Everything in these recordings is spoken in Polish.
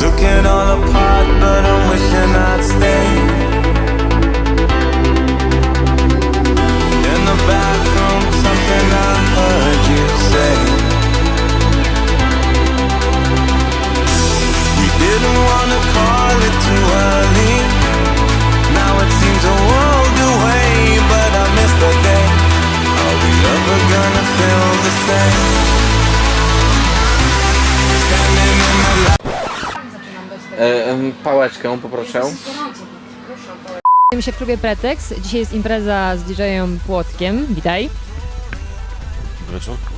Took it all apart, but I'm wishing I'd stay. In the bathroom, something I heard you say. We didn't wanna call it too early. E, em, pałeczkę poproszę. Witam się w klubie Pretex. Dzisiaj jest impreza z DJ-em Płotkiem. Witaj.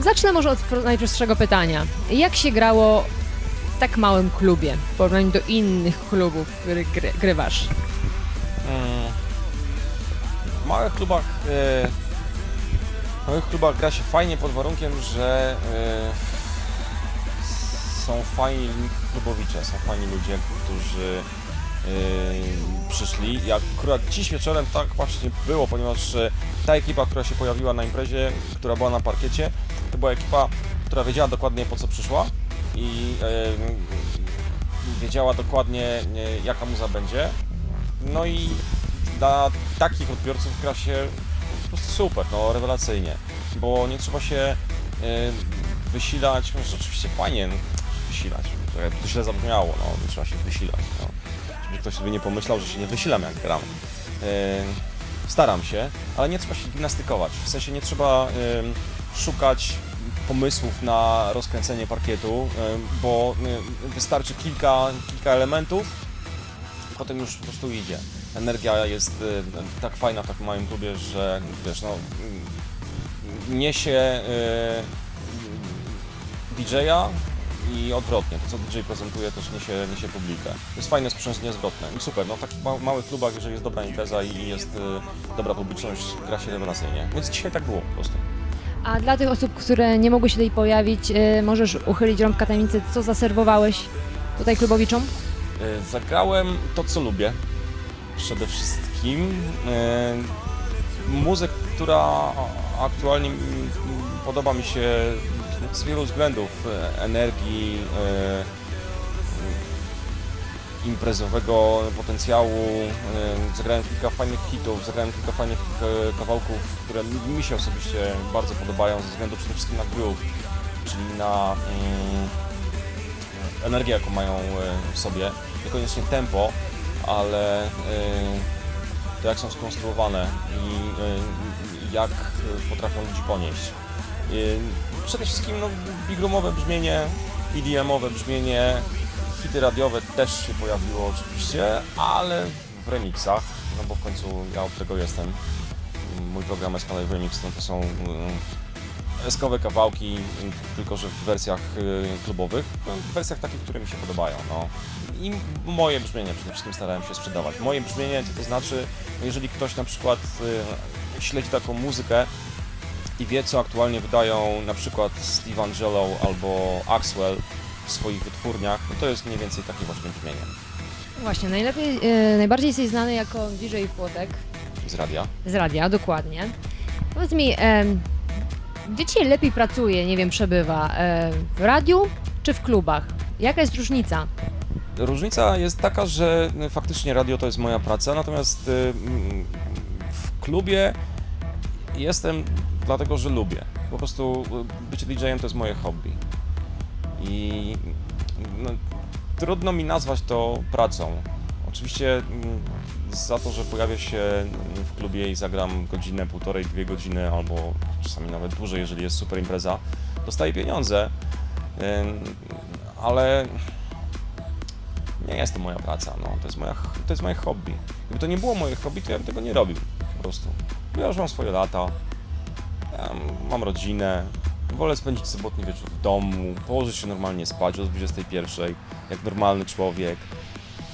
Zacznę może od pro- najprostszego pytania. Jak się grało w tak małym klubie w porównaniu do innych klubów, w których gry, grywasz? Mm. W małych klubach e, w małych klubach gra się fajnie pod warunkiem, że e, są fajni klubowicze, są fajni ludzie, którzy e, przyszli. I akurat dziś wieczorem tak właśnie było, ponieważ e, ta ekipa, która się pojawiła na imprezie, która była na parkiecie, to była ekipa, która wiedziała dokładnie po co przyszła i e, wiedziała dokładnie e, jaka muza będzie. No i dla takich odbiorców gra się po prostu super, no rewelacyjnie, bo nie trzeba się y, wysilać, no, rzeczywiście fajnie no, wysilać, to, to źle zabrzmiało, no trzeba się wysilać, no. żeby ktoś sobie nie pomyślał, że się nie wysilam jak gram. Y, staram się, ale nie trzeba się gimnastykować, w sensie nie trzeba y, szukać pomysłów na rozkręcenie parkietu, y, bo y, wystarczy kilka, kilka elementów, potem już po prostu idzie. Energia jest y, tak fajna w takim klubie, że wiesz, no niesie DJ-a i odwrotnie. To co DJ prezentuje też niesie, niesie publikę. To jest fajne sprzężenie zwrotne. I super, no w takich ma- małych klubach, jeżeli jest dobra impreza i jest y, dobra publiczność, gra się rewelacyjnie. Więc dzisiaj tak było po prostu. A dla tych osób, które nie mogły się tutaj pojawić, y, możesz uchylić rąbka tajemnicy, co zaserwowałeś tutaj klubowiczom? Y, Zagrałem to, co lubię. Przede wszystkim y, muzykę, która aktualnie podoba mi się z wielu względów. y, Energii, y, imprezowego potencjału. Zagrałem kilka fajnych hitów, zagrałem kilka fajnych kawałków, które mi- się osobiście bardzo podobają ze względu przede wszystkim na groove, czyli na energię, jaką mają e, w sobie, niekoniecznie tempo, ale e, to jak są skonstruowane i e, jak e, potrafią ludzi ponieść. Przede wszystkim no, brzmienie, EDM-owe brzmienie, hity radiowe też się pojawiło oczywiście, ale w remixach, no bo w końcu ja od tego jestem. Mój program Escalade Remix no to są mm, eskowe kawałki, tylko że w wersjach y, klubowych, no, w wersjach takich, które mi się podobają. No. I moje brzmienie przede wszystkim starałem się sprzedawać. Moje brzmienie, to znaczy, jeżeli ktoś na przykład y, śledzi taką muzykę i wie, co aktualnie wydają na przykład Steve Angelo albo Axwell w swoich wytwórniach, no to jest mniej więcej takie właśnie brzmienie Właśnie, najlepiej, y, najbardziej jesteś znany jako DJ Płotek z radia. z radia, dokładnie. Powiedz mi, em, gdzie ci się lepiej pracuje, nie wiem, przebywa? E, w radiu czy w klubach? Jaka jest różnica? Różnica jest taka, że y, faktycznie radio to jest moja praca, natomiast mm, w klubie jestem dlatego, że lubię. Po prostu y, bycie DJ-em to jest moje hobby. I no, trudno mi nazwać to pracą. Oczywiście mm, za to, że pojawię się w klubie i zagram godzinę, półtorej, dwie godziny, albo czasami nawet dłużej, jeżeli jest super impreza, dostaję pieniądze, ale nie jest to moja praca, no. to, jest moja, to jest moje hobby. Gdyby to nie było moje hobby, to ja bym tego nie robił po prostu. Ja już mam swoje lata, mam rodzinę, wolę spędzić sobotni wieczór w domu, położyć się normalnie spać o 21, jak normalny człowiek,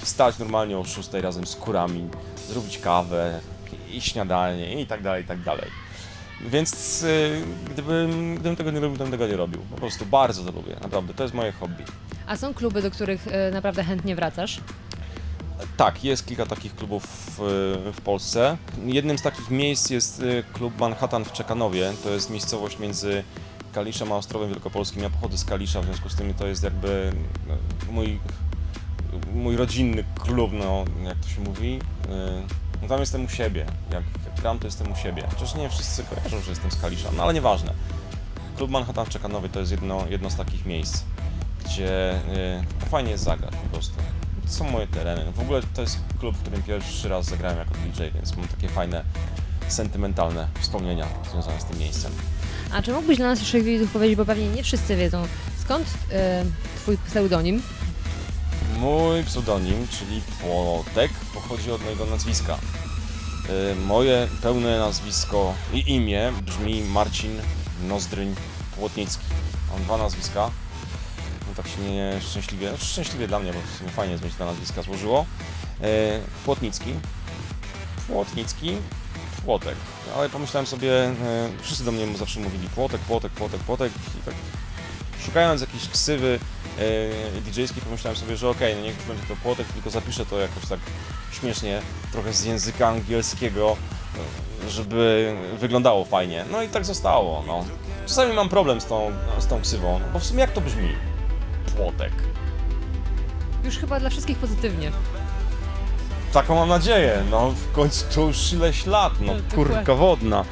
wstać normalnie o 6 razem z kurami, zrobić kawę i śniadanie i tak dalej, i tak dalej. Więc y, gdybym, gdybym tego nie robił, bym tego nie robił. Po prostu bardzo to lubię, naprawdę, to jest moje hobby. A są kluby, do których e, naprawdę chętnie wracasz? Tak, jest kilka takich klubów w, w Polsce. Jednym z takich miejsc jest y, klub Manhattan w Czekanowie. To jest miejscowość między Kaliszem a Ostrowem Wielkopolskim. Ja pochodzę z Kalisza, w związku z tym to jest jakby no, mój mój rodzinny klub, no jak to się mówi. No tam jestem u siebie. Jak, jak gram, to jestem u siebie. Chociaż nie wszyscy kojarzą, że jestem z Kalisza, no ale nieważne. Klub Manhattan w Czekanowie to jest jedno, jedno z takich miejsc, gdzie fajnie jest zagrać po prostu. To są moje tereny. W ogóle to jest klub, w którym pierwszy raz zagrałem jako DJ, więc mam takie fajne, sentymentalne wspomnienia związane z tym miejscem. A czy mógłbyś dla nas jeszcze widzów powiedzieć, bo pewnie nie wszyscy wiedzą, skąd e, twój pseudonim? Mój pseudonim, czyli Płotek, pochodzi od mojego nazwiska. Y, Moje pełne nazwisko i imię brzmi Marcin Nozdryń Płotnicki. Mam dwa nazwiska. No tak się nie szczęśliwie, znaczy szczęśliwie dla mnie, bo w sumie fajnie mieć dwa nazwiska złożyło. Y, Płotnicki, Płotnicki, Płotek. Ale pomyślałem sobie, y, wszyscy do mnie zawsze mówili Płotek, Płotek, Płotek, Płotek i tak szukając jakiejś ksywy e, DJ-skiej pomyślałem sobie, że okej, no niech już będzie to płotek, tylko zapiszę to jakoś tak śmiesznie, trochę z języka angielskiego, e, żeby wyglądało fajnie. No i tak zostało, no. Czasami mam problem z tą, z tą ksywą, no bo w sumie jak to brzmi? Płotek. Już chyba dla wszystkich pozytywnie. Taką mam nadzieję, no w końcu to już ileś lat, no No, kurka dokładnie. wodna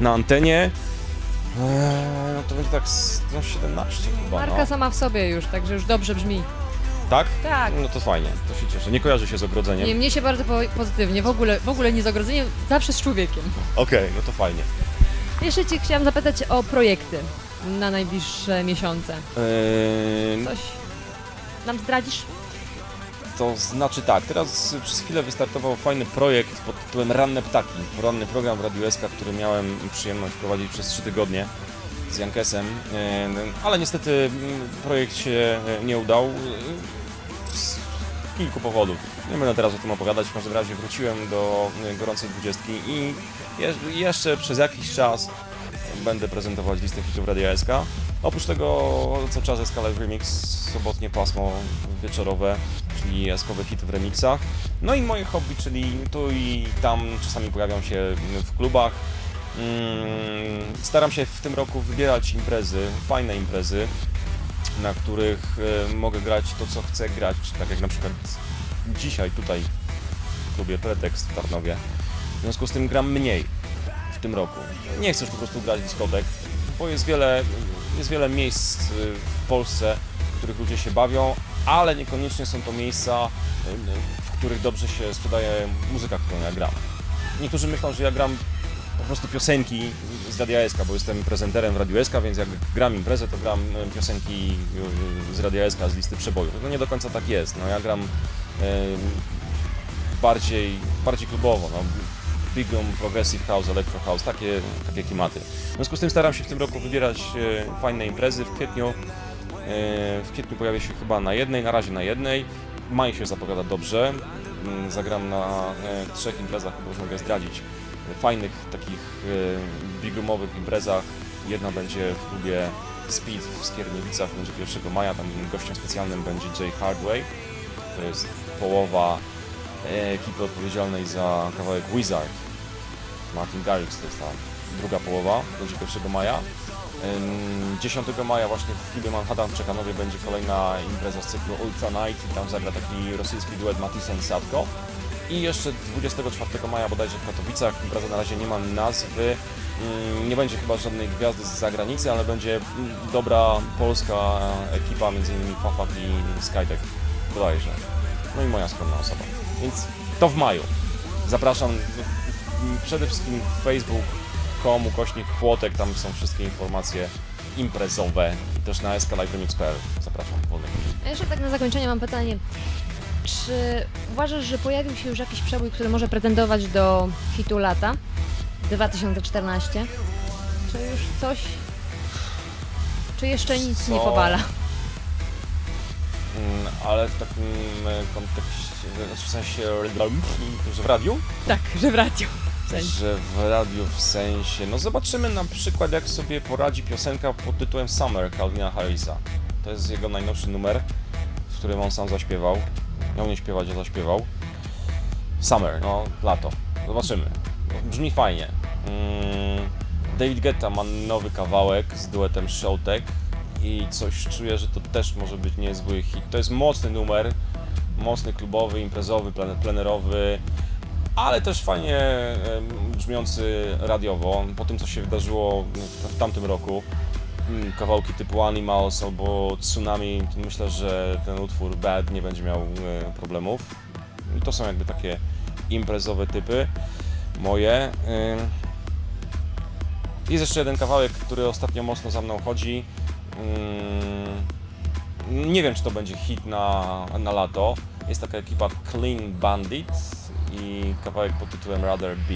na antenie. Eee, no to będzie tak z no, 17 chyba, Marka no. sama w sobie już, także już dobrze brzmi. Tak? Tak. No to fajnie, to się cieszę. Nie kojarzy się z ogrodzeniem. Nie, mnie się bardzo po pozytywnie, w ogóle, w ogóle nie z ogrodzeniem, zawsze z człowiekiem. Okej, no to fajnie. Jeszcze Cię chciałam zapytać o projekty na najbliższe miesiące. Eee, Coś nam zdradzisz? to znaczy tak, teraz przez chwilę wystartował fajny projekt pod tytułem Ranne Ptaki. Ranny program w Radiu SK, który miałem przyjemność prowadzić przez 3 tygodnie z Jankesem, Eee, ale niestety projekt się e, nie udał e, z kilku powodów. Nie będę teraz o tym opowiadać, w każdym razie wróciłem do e, gorącej dwudziestki i je- jeszcze przez jakiś czas będę prezentować listę hitów Radia SK. Oprócz tego co czas SK Live Remix, sobotnie pasmo wieczorowe, czyli eskowe hity w remixach. No i moje hobby, czyli tu i tam czasami pojawiam się w klubach. Mm, Staram się w tym roku wybierać imprezy, fajne imprezy, na których e, mogę grać to, co chcę grać, tak jak na przykład dzisiaj tutaj w klubie Pretekst w Tarnowie. W związku z tym gram mniej w tym roku. Nie już po prostu grać dyskotek, bo jest wiele, jest wiele miejsc y, w Polsce, w których ludzie się bawią, ale niekoniecznie są to miejsca, y, w których dobrze się sprzedaje muzyka, którą ja gram. Niektórzy myślą, że ja gram po prostu piosenki z Radia SK, bo jestem prezenterem w Radiu SK, więc jak gram imprezę, to gram y, piosenki z Radia SK, z listy przebojów. No nie do końca tak jest. No, ja gram bardziej, bardziej klubowo. No. Big room, progressive house, electro house, takie, takie klimaty. W związku z tym staram się w tym roku wybierać e, fajne imprezy. W kwietniu, e, w kwietniu pojawię się chyba na jednej, na razie na jednej. Maj się zapowiada dobrze. Mm, Zagram na e, trzech imprezach, już mogę zdradzić. Fajnych takich big roomowych imprezach. Jedna będzie w klubie Speed w Skierniewicach, będzie 1 maja. Tam gościem specjalnym będzie Jay Hardway. To jest połowa ekipy odpowiedzialnej za kawałek Wizard. Martin Garrix to jest ta druga połowa, będzie 1 maja. Ym, 10 maja właśnie w klubie Manhattan w Czekanowie będzie kolejna impreza z cyklu Ultra Night i tam zagra taki rosyjski duet Matisen i Sadko. I jeszcze 24 maja bodajże w Katowicach, impreza na razie nie ma nazwy, Ym, nie będzie chyba żadnej gwiazdy z zagranicy, ale będzie mm, dobra polska ekipa, innymi Fafak i Skytech bodajże. No i moja skromna osoba. Więc to w maju. Zapraszam mm, przede wszystkim facebook.com ukośnik płotek, tam są wszystkie informacje imprezowe i też na skaliveremix.pl. Zapraszam. wolny. A jeszcze tak na zakończenie mam pytanie. Czy uważasz, że pojawił się już jakiś przebój, który może pretendować do hitu lata 2014? Czy już coś... Czy jeszcze nic nie Co? powala? Mm, Ale w takim e, kontekście, w sensie, że w radiu? Tak, że w radiu. Sensie. Że w radiu w sensie. No zobaczymy na przykład jak sobie poradzi piosenka pod tytułem Summer Calvina Harrisa. To jest jego najnowszy numer, w którym on sam zaśpiewał. Miał nie śpiewać, a zaśpiewał. Summer, no lato. Zobaczymy. Brzmi fajnie. Mm, David Guetta ma nowy kawałek z duetem Showtek i coś czuję, że to też może być niezły hit. To jest mocny numer. mocny, klubowy, imprezowy, plenerowy, ale też fajnie brzmiący radiowo. Po tym, co się wydarzyło w, w tamtym roku, mm, kawałki typu Animals albo Tsunami, myślę, że ten utwór Bad nie będzie miał e, problemów. I to są jakby takie imprezowe typy moje. Jest jeszcze jeden kawałek, który ostatnio mocno za mną chodzi. Ym, Nie wiem, czy to będzie hit na, na lato. Jest taka ekipa Clean Bandit i kawałek pod tytułem Rather Be.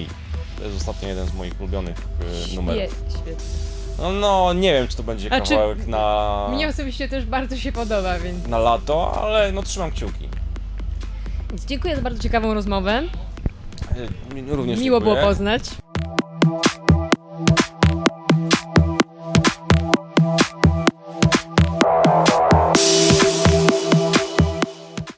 To jest ostatnio jeden z moich ulubionych y, numerów. Świetnie, świetnie. No, no, nie wiem, czy to będzie A czy- kawałek na, Mnie osobiście też bardzo się podoba, więc na lato, ale no trzymam kciuki. dziękuję za bardzo ciekawą rozmowę. Y, Również Miło było dziękuję. poznać.